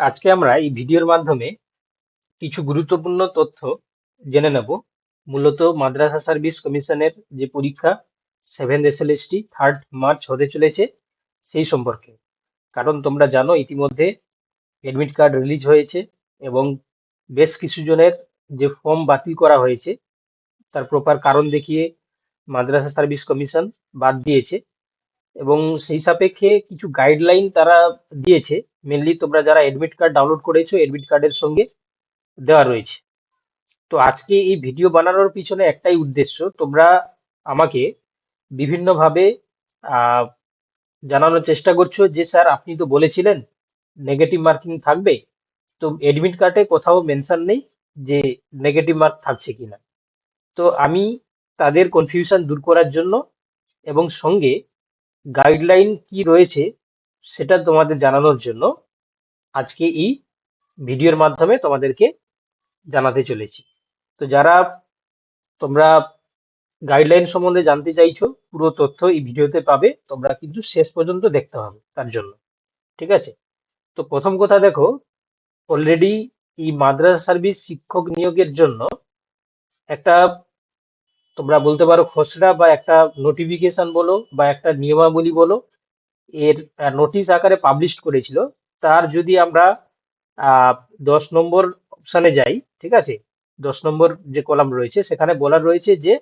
আজকে আমরা এই ভিডিওর মাধ্যমে কিছু গুরুত্বপূর্ণ তথ্য জেনে নেব। মূলত মাদ্রাসা সার্ভিস কমিশনের যে পরীক্ষা সেভেন এসএলএসটি থার্ড মার্চ হতে চলেছে সেই সম্পর্কে। কারণ তোমরা জানো, ইতিমধ্যে অ্যাডমিট কার্ড রিলিজ হয়েছে এবং বেশ কিছু জনের যে ফর্ম বাতিল করা হয়েছে, তার প্রপার কারণ দেখিয়ে মাদ্রাসা সার্ভিস কমিশন বাদ দিয়েছে এবং সেই সাপেক্ষে কিছু গাইডলাইন তারা দিয়েছে। মেনলি তোমরা যারা এডমিট কার্ড ডাউনলোড করেছ এডমিট কার্ডের সঙ্গে দেওয়া রয়েছে। তো আজকে এই ভিডিও বানানোর পিছনে একটাই উদ্দেশ্য, তোমরা আমাকে বিভিন্নভাবে জানানোর চেষ্টা করছ যে, স্যার, আপনি তো বলেছিলেন নেগেটিভ মার্কিং থাকবে, তো এডমিট কার্ডে কোথাও মেনশন নেই যে নেগেটিভ মার্ক থাকছে কিনা। তো আমি তাদের কনফিউশন দূর করার জন্য এবং সঙ্গে গাইডলাইন কি রয়েছে সেটা তোমাদের জানানোর জন্য আজকে এই ভিডিওর মাধ্যমে তোমাদেরকে জানাতে চলেছি। তো যারা তোমরা গাইডলাইন সম্বন্ধে জানতে চাইছো, পুরো তথ্য এই ভিডিওতে পাবে, তোমরা কিন্তু শেষ পর্যন্ত দেখতে হবে তার জন্য। ঠিক আছে? তো প্রথম কথা দেখো অলরেডি এই মাদ্রাসা সার্ভিস শিক্ষক নিয়োগের জন্য একটা তোমরা বলতে পারো খসড়া বা একটা নোটিফিকেশন বলো বা একটা নিয়মাবলী বলো এর নোটিশ আকারে পাবলিশ করেছিল, তার যদি আমরা দশ নম্বর অপশানে যাই, ঠিক আছে? দশ নম্বর যে কলাম রয়েছে, সেখানে বলা রয়েছে যে,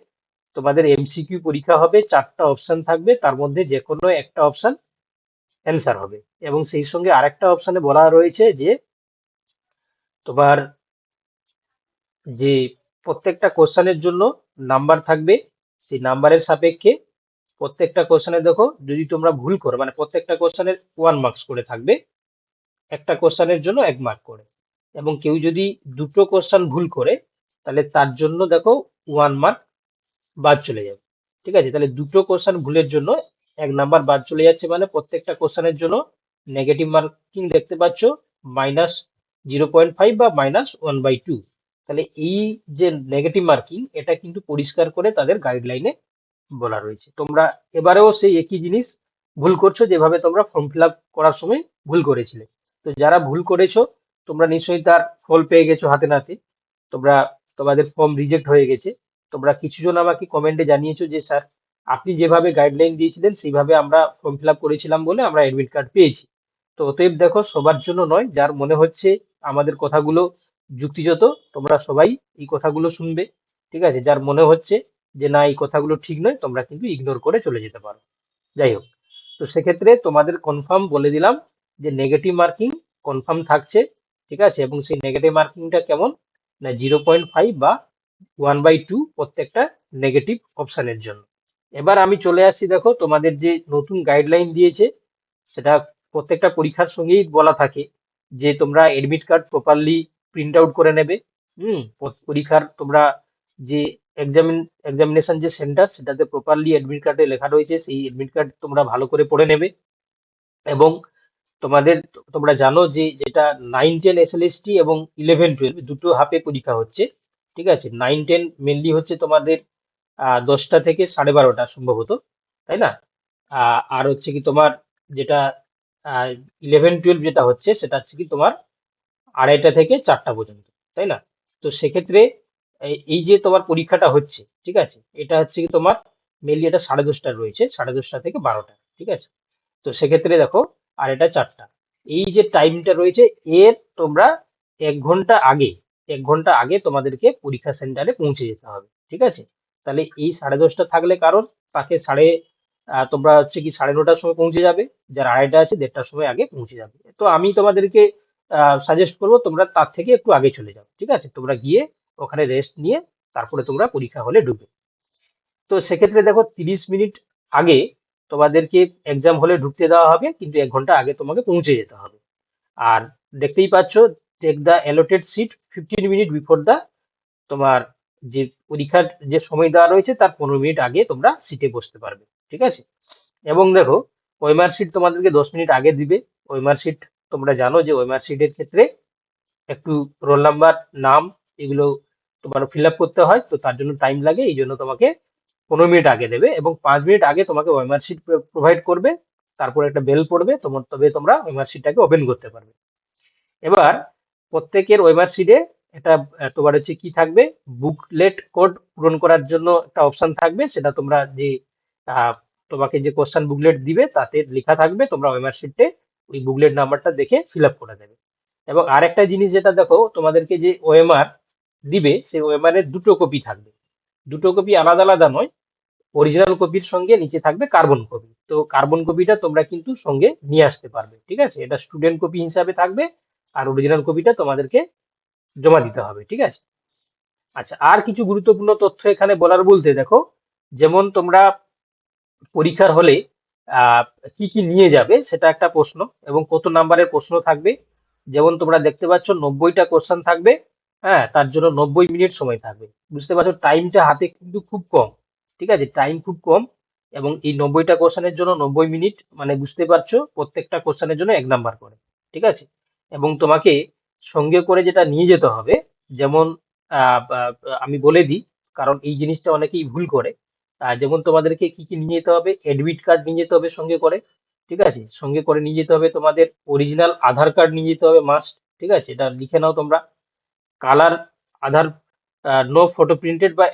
তোমাদের এমসিকিউ পরীক্ষা হবে, চারটা অপশান থাকবে, তার মধ্যে যে কোনো একটা অপশান অ্যান্সার হবে। এবং সেই সঙ্গে আরেকটা অপশানে বলা রয়েছে যে, তোমার যে প্রত্যেকটা কোশ্চানের জন্য নাম্বার থাকবে, সেই নাম্বারের সাপেক্ষে প্রত্যেকটা কোশ্চেনে দেখো, যদি তোমরা ভুল করো মানে প্রত্যেকটা কোশ্চেনের ওয়ান মার্কস করে থাকবে, একটা কোশ্চেনের জন্য এক মার্ক করে। এবং কেউ যদি দুটো কোশ্চেন ভুল করে, তাহলে তার জন্য দেখো ওয়ান মার্ক বাদ চলে যাবে। ঠিক আছে? তাহলে দুটো কোশ্চেন ভুলের জন্য এক নাম্বার বাদ চলে যাচ্ছে মানে প্রত্যেকটা কোশ্চেনের জন্য নেগেটিভ মার্কিং দেখতে পাচ্ছ মাইনাস জিরো পয়েন্ট ফাইভ বা মাইনাস ওয়ান বাই টু তাহলে এই যে নেগেটিভ মার্কিং এটা কিন্তু পরিষ্কার করে তাদের গাইডলাইনে বলা রয়েছে। তোমরা এবারেও সেই একই জিনিস ভুল করছ যেভাবে তোমরা ফর্ম ফিল করার সময় ভুল করেছিলে। তো যারা ভুল করেছ, তোমরা নিশ্চয়ই তার ফল পেয়ে গেছো হাতে নাতে। তোমরা তোমাদের ফর্ম রিজেক্ট হয়ে গেছে। তোমরা কিছুজন আমাকে কমেন্টে জানিয়েছো যে, স্যার, আপনি যেভাবে গাইডলাইন দিয়েছিলেন, সেইভাবে আমরা ফর্ম ফিল করেছিলাম বলে আমরা অ্যাডমিট কার্ড পেয়েছি। তো অতএব দেখো, সবার জন্য নয়, যার মনে হচ্ছে আমাদের কথাগুলো যুক্তিযত, তোমরা সবাই এই কথাগুলো শুনবে। ঠিক আছে? যার মনে হচ্ছে যে না, এই কথাগুলো ঠিক নয়, তোমরা কিন্তু ইগনোর করে চলে যেতে পারো। যাই হোক, তো সেক্ষেত্রে তোমাদের কনফার্ম বলে দিলাম যে নেগেটিভ মার্কিং কনফার্ম থাকছে, ঠিক আছে? এবং সেই নেগেটিভ মার্কিংটা কেমন? না জিরো পয়েন্ট ফাইভ বা ওয়ান বাই টু প্রত্যেকটা নেগেটিভ অপশানের জন্য। এবার আমি চলে আসি, দেখো, তোমাদের যে নতুন গাইডলাইন দিয়েছে, সেটা প্রত্যেকটা পরীক্ষার সঙ্গেই বলা থাকে যে তোমরা admit card properly print out করে নেবে। হুম, পরীক্ষার তোমরা যে এক্সামিন এক্সামিনেশন যে সেন্টার সেটাতে প্রপারলি অ্যাডমিট কার্ডে লেখা রয়েছে, সেই অ্যাডমিট কার্ড তোমরা ভালো করে পড়ে নেবে। এবং তোমাদের, তোমরা জানো যে, যেটা নাইন টেন এসএলএসটি এবং ইলেভেন টুয়েলভ দুটো হাফে পরীক্ষা হচ্ছে, ঠিক আছে? নাইন টেন মেনলি হচ্ছে তোমাদের দশটা থেকে সাড়ে বারোটা সম্ভবত, তাই না? আর হচ্ছে কি তোমার যেটা ইলেভেন টুয়েলভ যেটা হচ্ছে, সেটা হচ্ছে কি তোমার আড়াইটা থেকে চারটা পর্যন্ত, তাই না? তো সেক্ষেত্রে এই- যে তোমার পরীক্ষাটা হচ্ছে, ঠিক আছে? এটা হচ্ছে কি তোমার মেনলি এটা সাড়ে দশটার রয়েছে, সাড়ে দশটা থেকে বারোটা, ঠিক আছে? তো সেক্ষেত্রে দেখো, আর এটা চারটা। এই যে টাইমটা রয়েছে, এর তোমরা এক ঘণ্টা আগে, এক ঘণ্টা আগে তোমাদেরকে পরীক্ষা সেন্টারে পৌঁছে যেতে হবে, ঠিক আছে? তাহলে এই সাড়ে দশটা থাকলে কারণ, তাকে সাড়ে তোমরা হচ্ছে কি সাড়ে নটার সময় পৌঁছে যাবে, যার আড়াইটা আছে, দেড়টার সময় আগে পৌঁছে যাবে। তো আমি তোমাদেরকে সাজেস্ট করব তোমরা তার থেকে একটু আগে চলে যাও, ঠিক আছে? তোমরা গিয়ে ওখানে রেস্ট নিয়ে তারপরে তোমরা পরীক্ষা হলে ঢুকবে তো সেক্ষেত্রে দেখো তিরিশ মিনিট আগে তোমাদেরকে এক্সাম হলে ঢুকতে দেওয়া হবে, কিন্তু এক ঘণ্টা আগে তোমাকে পৌঁছে যেতে হবে। আর দেখতেই পাচ্ছ take the allotted seat fifteen minute before the তোমার যে পরীক্ষার যে সময় দেওয়া রয়েছে, তার পনেরো মিনিট আগে তোমরা সিটে বসতে পারবে, ঠিক আছে? এবং দেখো ওয়েমার সিট তোমাদেরকে দশ মিনিট আগে দিবে। ওয়েমার সিট তোমরা জানো যে ওয়েমার সিটের ক্ষেত্রে একটু রোল নাম্বার নাম এগুলো তোমার ফিল আপ করতে হয়, তো তার জন্য টাইম লাগে, এই জন্য তোমাকে পনেরো মিনিট আগে দেবে এবং পাঁচ মিনিট আগে তোমাকে ওয়েমার সিট প্রোভাইড করবে, তারপর একটা বেল পড়বে, তোমার, তবে তোমরা ওয়েমার সিটটাকে ওপেন করতে পারবে। এবার প্রত্যেকের ওয়েমার শিটে এটা তোমার হচ্ছে কি থাকবে? বুকলেট কোড পূরণ করার জন্য একটা অপশন থাকবে, সেটা তোমরা যে তোমাকে যে কোশ্চেন বুকলেট দিবে, তাতে লেখা থাকবে, তোমরা ওয়েমার শিটে ওই বুকলেট নাম্বারটা দেখে ফিল আপ করে দেবে। এবং আরেকটা জিনিস যেটা দেখো, তোমাদেরকে যে ওএমআর দিবে সেই ওএমআর দুটো কপি থাকবে। দুটো কপি আলাদা আলাদা নয় অরিজিনাল কপির সঙ্গে নিচে থাকবে কার্বন কপি তো কার্বন কপিটা তোমরা কিন্তু সঙ্গে নিয়ে আসতে পারবে, ঠিক আছে? এটা স্টুডেন্ট কপি হিসাবে থাকবে, আর অরিজিনাল কপিটা তোমাদেরকে জমা দিতে হবে, ঠিক আছে? আচ্ছা আর কিছু গুরুত্বপূর্ণ তথ্য এখানে বলার বলতে দেখো, যেমন তোমরা পরীক্ষার হলে কি কি নিয়ে যাবে সেটা একটা প্রশ্ন এবং কত নাম্বারের প্রশ্ন থাকবে। যেমন তোমরা দেখতে পাচ্ছ, নব্বইটা কোশ্চেন থাকবে হ্যাঁ তার জন্য নব্বই মিনিট সময় থাকবে। বুঝতে পারছ? টাইমটা হাতে কিন্তু খুব কম। ঠিক আছে? টাইম খুব কম এবং এই নব্বইটা কোশ্চেনের জন্য নব্বই মিনিট মানে বুঝতে পারছ? প্রত্যেকটা কোশ্চেনের জন্য এক নাম্বার করে। ঠিক আছে? এবং তোমাকে সঙ্গে করে যেটা নিয়ে যেতে হবে, যেমন আমি বলে দিই, কারণ এই জিনিসটা অনেকেই ভুল করে। যেমন তোমাদেরকে কি কি নিয়ে যেতে হবে? অ্যাডমিট কার্ড নিয়ে যেতে হবে সঙ্গে করে। ঠিক আছে? সঙ্গে করে নিয়ে যেতে হবে তোমাদের অরিজিনাল আধার কার্ড নিয়ে যেতে হবে মাস্ট ঠিক আছে? এটা লিখে নাও তোমরা। Colour Aadhaar no photo printed বা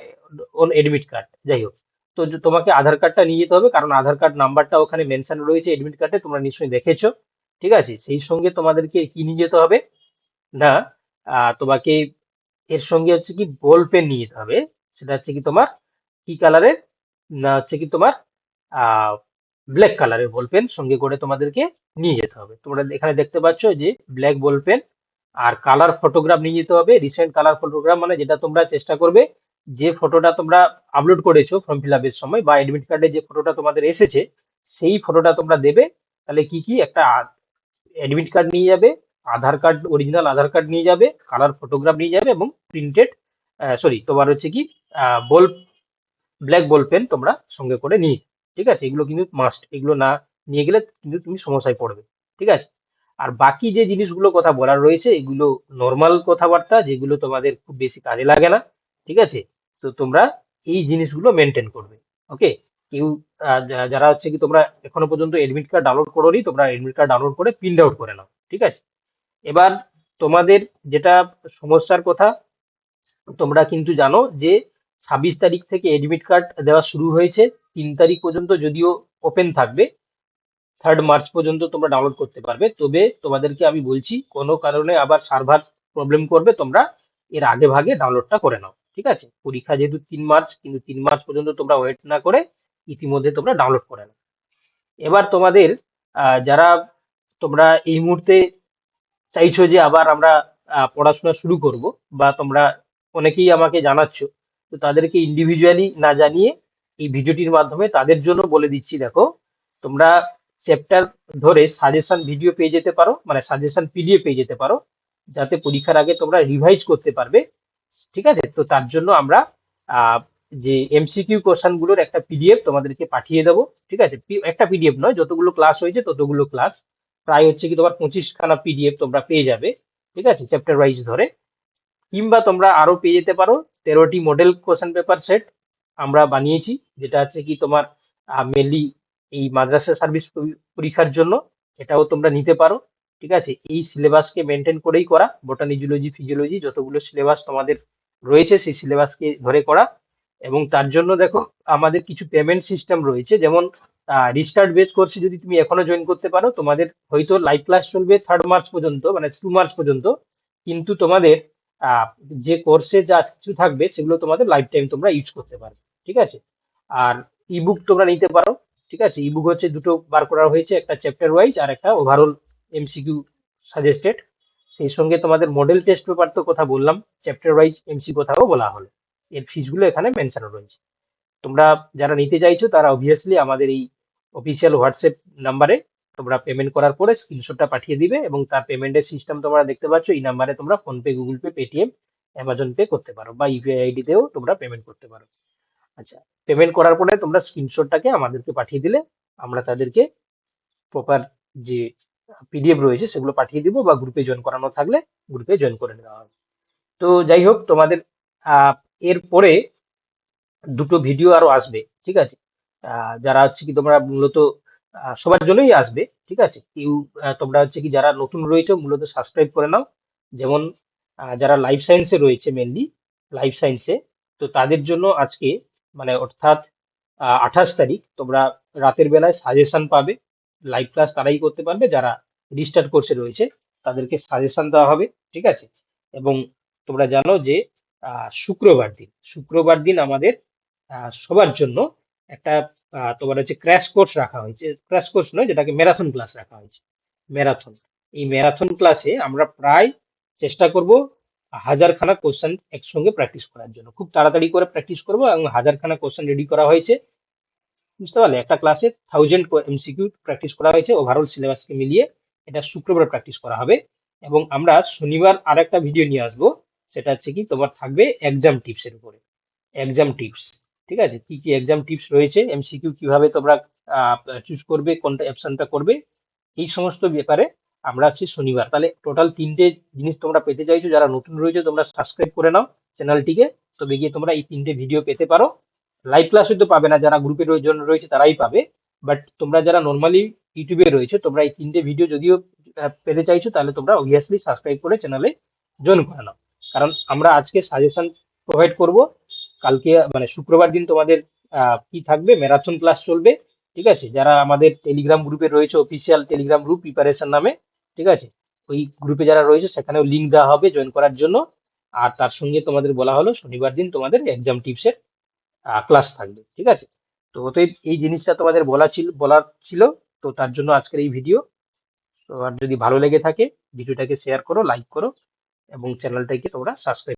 অন এডমিট কার্ড যাই হোক। তো তোমাকে আধার কার্ডটা নিয়ে যেতে হবে, কারণ আধার কার্ড নাম্বারটা ওখানে মেনশন রয়েছে এডমিট কার্ডে তোমরা নিশ্চয়ই দেখেছ, ঠিক আছে? সেই সঙ্গে তোমাদেরকে কি নিয়ে যেতে হবে? না তোমাকে এর সঙ্গে হচ্ছে কি বল পেন নিয়ে যেতে হবে, সেটা হচ্ছে কি তোমার কি কালারের না, হচ্ছে কি তোমার ব্ল্যাক কালারের বল পেন সঙ্গে করে তোমাদেরকে নিয়ে যেতে হবে। তোমরা এখানে দেখতে পাচ্ছ যে ব্ল্যাক বল পেন আর কালার ফটোগ্রাফ নিয়ে যেতে হবে রিসেন্ট কালার ফটোগ্রাফ মানে যেটা তোমরা চেষ্টা করবে, যে ফটোটা তোমরা আপলোড করেছ ফর্ম ফিল আপের সময় বা অ্যাডমিট কার্ডে যে ফটোটা তোমাদের এসেছে, সেই ফটোটা তোমরা দেবে, তাহলে কি কি একটা অ্যাডমিট কার্ড নিয়ে যাবে, Aadhaar card original Aadhaar card নিয়ে যাবে কালার ফটোগ্রাফ নিয়ে যাবে এবং প্রিন্টেড সরি তোমার হচ্ছে কি বল ব্ল্যাক বল পেন তোমরা সঙ্গে করে নিয়ে। ঠিক আছে এগুলো কিন্তু মাস্ট এগুলো না নিয়ে গেলে কিন্তু তুমি সমস্যায় পড়বে, ঠিক আছে আর বাকি যে জিনিসগুলো কথা বলার রয়েছে, এগুলো নর্মাল কথাবার্তা, যেগুলো তোমাদের খুব বেশি কাজে লাগে না, ঠিক আছে? তো তোমরা এই জিনিসগুলো মেনটেন করবে ওকে কেউ যারা হচ্ছে কি তোমরা এখনও পর্যন্ত এডমিট কার্ড ডাউনলোড করোনি, তোমরা এডমিট কার্ড ডাউনলোড করে প্রিন্ট আউট করে নাও, ঠিক আছে? এবার তোমাদের যেটা সমস্যার কথা, তোমরা কিন্তু জানো যে ছাব্বিশ তারিখ থেকে এডমিট কার্ড দেওয়া শুরু হয়েছে, তিন তারিখ পর্যন্ত যদিও ওপেন থাকবে থার্ড মার্চ পর্যন্ত তোমরা ডাউনলোড করতে পারবে। তবে তোমাদেরকে আমি বলছি, কোনো কারণে আবার সার্ভার প্রবলেম করবে, তোমরা এর আগে ভাগে ডাউনলোডটা করে নাও, ঠিক আছে? পরীক্ষা যেহেতু তিন মার্চ কিন্তু তিন মার্চ পর্যন্ত তোমরা ওয়েট না করে ইতিমধ্যে তোমরা ডাউনলোড করে নাও। এবার তোমাদের যারা তোমরা এই মুহূর্তে চাইছো যে আবার আমরা পড়াশোনা শুরু করব বা তোমরা অনেকেই আমাকে জানাচ্ছ, তো তাদেরকে ইন্ডিভিজুয়ালি না জানিয়ে এই ভিডিওটির মাধ্যমে তাদের জন্য বলে দিচ্ছি, দেখো, তোমরা চ্যাপ্টার ধরে সাজেশন ভিডিও পেয়ে যেতে পারো মানে সাজেশন পিডিএফ পেয়ে যেতে পারো, যাতে পরীক্ষার আগে তোমরা রিভাইজ করতে পারবে, ঠিক আছে? তো তার জন্য আমরা যে এমসিকিউ কোশ্চেনগুলোর একটা পিডিএফ তোমাদেরকে পাঠিয়ে দেবো, ঠিক আছে? একটা পিডিএফ নয়, যতগুলো ক্লাস হয়েছে ততগুলো ক্লাস প্রায় হচ্ছে কি তোমার পঁচিশখানা পিডিএফ তোমরা পেয়ে যাবে, ঠিক আছে? চ্যাপ্টার ওয়াইজ ধরে। কিংবা তোমরা আরও পেয়ে যেতে পারো, তেরোটি মডেল কোশ্চেন পেপার সেট আমরা বানিয়েছি, যেটা আছে কি তোমার মেনলি এই মাদ্রাসা সার্ভিস পরীক্ষার জন্য এটাও তোমরা নিতে পারো, ঠিক আছে? এই সিলেবাসকে মেনটেন করেই করা বোটানি জুলজি ফিজিওলজি যতগুলো সিলেবাস তোমাদের রয়েছে সেই সিলেবাসকে ধরে করা। এবং তার জন্য দেখো, আমাদের কিছু পেমেন্ট সিস্টেম রয়েছে, যেমন রিস্টার্ট বেস কোর্সে যদি তুমি এখনও জয়েন করতে পারো, তোমাদের হয়তো লাইভ ক্লাস চলবে থার্ড মার্চ পর্যন্ত মানে টু মার্চ পর্যন্ত। কিন্তু তোমাদের যে কোর্সে যা কিছু থাকবে, সেগুলো তোমাদের লাইফ টাইম তোমরা ইউজ করতে পারবে, ঠিক আছে? আর ইবুক তোমরা নিতে পারো ঠিক আছে? ইবুক হচ্ছে দুটো বার করা হয়েছে, একটা চ্যাপ্টার ওয়াইজ আর একটা ওভারঅল এমসিকিউ সাজেস্টেড সেই সঙ্গে তোমাদের মডেল টেস্ট পেপার তো কথা বললাম চ্যাপ্টার ওয়াইজ এমসি কথাও বলা হলো। এর ফিসগুলো এখানে মেনশন রয়েছে। তোমরা যারা নিতে চাইছো, তারা অবভিয়াসলি আমাদের এই অফিসিয়াল হোয়াটসঅ্যাপ নাম্বারে তোমরা পেমেন্ট করার পরে স্ক্রিনশটটা পাঠিয়ে দিবে এবং তার পেমেন্টের সিস্টেম তোমরা দেখতে পাচ্ছ, এই নাম্বারে তোমরা PhonePe Google Pay Paytm Amazon Pay করতে পারো বা ইউপিআই আইডিতেও তোমরা পেমেন্ট করতে পারো। আচ্ছা পেমেন্ট করার পরে তোমরা স্ক্রিনশটটাকে আমাদেরকে পাঠিয়ে দিলে, আমরা তাদেরকে প্রপার যে পিডিএফ রয়েছে সেগুলো পাঠিয়ে দিব বা গ্রুপে জয়েন করানো থাকলে গ্রুপে জয়েন করে নেওয়া হবে। তো যাই হোক, তোমাদের এরপরে দুটো ভিডিও আরও আসবে, ঠিক আছে? যারা হচ্ছে কি তোমরা মূলত সবার জন্যই আসবে, ঠিক আছে? কেউ তোমরা হচ্ছে কি যারা নতুন রয়েছে মূলত সাবস্ক্রাইব করে নাও। যেমন যারা লাইফ সায়েন্সে রয়েছে মেনলি লাইফ সায়েন্সে তো তাদের জন্য আজকে মানে অর্থাৎ আঠাশ তারিখ তোমরা রাতের বেলায় সাজেশন পাবে লাইভ ক্লাস তারাই করতে পারবে, যারা রেজিস্টার কোর্সে রয়েছে, তাদেরকে সাজেশন দেওয়া হবে, ঠিক আছে? এবং তোমরা জানো যে শুক্রবার দিন শুক্রবার দিন আমাদের সবার জন্য একটা তোমার হচ্ছে ক্র্যাশ কোর্স রাখা হয়েছে ক্র্যাশ কোর্স নয়, যেটাকে ম্যারাথন ক্লাস রাখা হয়েছে ম্যারাথন এই ম্যারাথন ক্লাসে আমরা প্রায় চেষ্টা করব হাজারখানা কোশ্চেন একসঙ্গে প্র্যাকটিস করার জন্য। খুব তাড়াতাড়ি করে প্র্যাকটিস করব এবং হাজারখানা কোশ্চেন রেডি করা হয়েছে। বুঝতে পারলে? একটা ক্লাসে থাউজেন্ড এমসিকিউ প্র্যাকটিস করা হয়েছে। ওভারঅল সিলেবাসকে মিলিয়ে এটা শুক্রবার প্র্যাকটিস করা হবে। এবং আমরা শনিবার আর একটা ভিডিও নিয়ে আসব। সেটা হচ্ছে কি? তোমার থাকবে এক্সাম টিপসের উপরে। এক্সাম টিপস ঠিক আছে? কি কি এক্সাম টিপস রয়েছে? এমসিকিউ কীভাবে তোমরা চুজ করবে? কোনটা অপশনটা করবে? এই সমস্ত ব্যাপারে আমরা আছি শনিবার। তাহলে টোটাল তিনটে জিনিস তোমরা পেতে চাইছো, যারা নতুন রয়েছে, তোমরা সাবস্ক্রাইব করে নাও চ্যানেলটিকে তবে গিয়ে তোমরা এই তিনটে ভিডিও পেতে পারো। লাইভ ক্লাস হয়তো পাবে না, যারা গ্রুপের জন্য রয়েছে তারাই পাবে। বাট তোমরা যারা নর্মালি ইউটিউবে রয়েছে, তোমরা এই তিনটে ভিডিও যদিও পেতে চাইছো, তাহলে তোমরা অবভিয়াসলি সাবস্ক্রাইব করে চ্যানেলে জয়েন করে নাও। কারণ আমরা আজকে সাজেশন প্রোভাইড করব। কালকে মানে শুক্রবার দিন তোমাদের কি থাকবে? ম্যারাথন ক্লাস চলবে। ঠিক আছে? যারা আমাদের টেলিগ্রাম গ্রুপে রয়েছে অফিসিয়াল টেলিগ্রাম গ্রুপ প্রিপারেশন নামে ঠিক আছে? ওই গ্রুপে যারা রয়েছে সেখানেও লিঙ্ক দেওয়া হবে জয়েন করার জন্য। আর তার সঙ্গে তোমাদের বলা হলো শনিবার দিন তোমাদের এক্সাম টিপসের ক্লাস থাকবে, ঠিক আছে? তো অতএব এই জিনিসটা তোমাদের বলা ছিল, বলার ছিল, তো তার জন্য আজকের এই ভিডিও তো আর যদি ভালো লেগে থাকে, ভিডিওটাকে শেয়ার করো লাইক করো, এবং চ্যানেলটাকে তোমরা সাবস্ক্রাইব